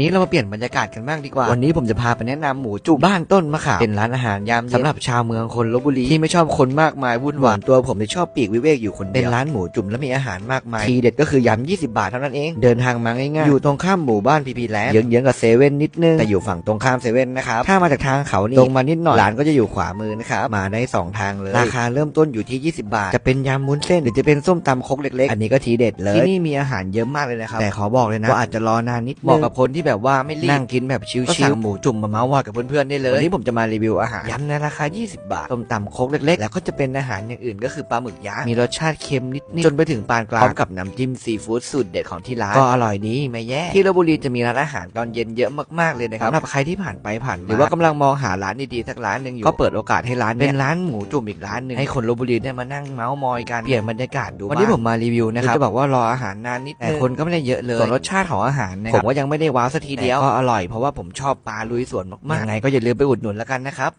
นี้เรามาเปลี่ยนบรรยากาศกันบ้างดีกว่า วันนี้ผมจะพาไปแนะนำหมูจุ่มบ้านต้นมะขามเป็นร้านอาหารยามเย็นสำหรับชาวเมืองคนลบบุรีที่ไม่ชอบคนมากมายวุ่นวายตัวผมที่ชอบปีกวิเวกอยู่คนเดียวเป็นร้านหมูจุ่มและมีอาหารมากมายทีเด็ดก็คือยำ20 บาทเท่านั้นเอง เดินทางมาง่ายๆอยู่ตรงข้ามหมู่บ้านพีพีแลนด์เยื้องๆกับเซเว่นนิดนึงแต่อยู่ฝั่งตรงข้ามเซเว่นนะครับถ้ามาจากทางเขานี่ตรงมานิดหน่อยร้านก็จะอยู่ขวามือนะครับมาได้สองทางเลยราคาเริ่มต้นอยู่ที่ 20 บาท จะเป็นยำมุ้นเส้นหรือจะเป็นส้มตำครกเล็กๆ อันนี้ก็ทีเด็ดเลยที่นี่มีอาหารเยอะมากเลยนะครับแต่ขอบอกเลยนะว่าอาจจะรอนานนิดนึงเหมาะกับคนที่แบบว่าไม่รีบนั่งกินแบบชิลๆก็สั่งหมูจุ่มมาเมาส์ว่ากับเพื่อนๆได้เลยวันนี้ผมจะมารีวิวอาหารยำในราคา 20 บาทส้มตำครกเล็กๆ แล้วก็จะเป็นอาหารอย่างอื่นก็คือปลาหมึกย่างมีรสชาติเค็มนิดๆจนไปถึงปานกลางพร้อมกับน้ำจิ้มซีฟู้ดสูตรเด็ดของที่ร้านก็อร่อยดีไม่แย่ที่ลบบุรีจะมีร้านอาหารตอนเย็นเยอะมากๆเลยนะครับสำหรับใครที่ผ่านไปผ่านมาหรือว่ากำลังมองหาร้านดีๆสักร้านหนึ่งอยู่ก็เปิดโอกาสให้ร้านเป็นร้านหมูจุ่มอีกร้านหนึ่งให้คนลบบุรีได้มานั่งเมาส์มอยกันเปลี่ยนบรรยากาศดูวันนี้ผมมารีวิวนะครับจะบอกว่ารออาหารนานนิดแต่คนก็ไม่ได้เยอะเลยส่วนรสชาติของอาหารนะครับผมว่ายังไม่ได้ว้าวสักทีเดียวก็อร่อยเพราะว่าผมชอบปลาลุยสวนมากๆยังไงก็อย่าลืมไปอุดหนุนแล้วกันนะครับ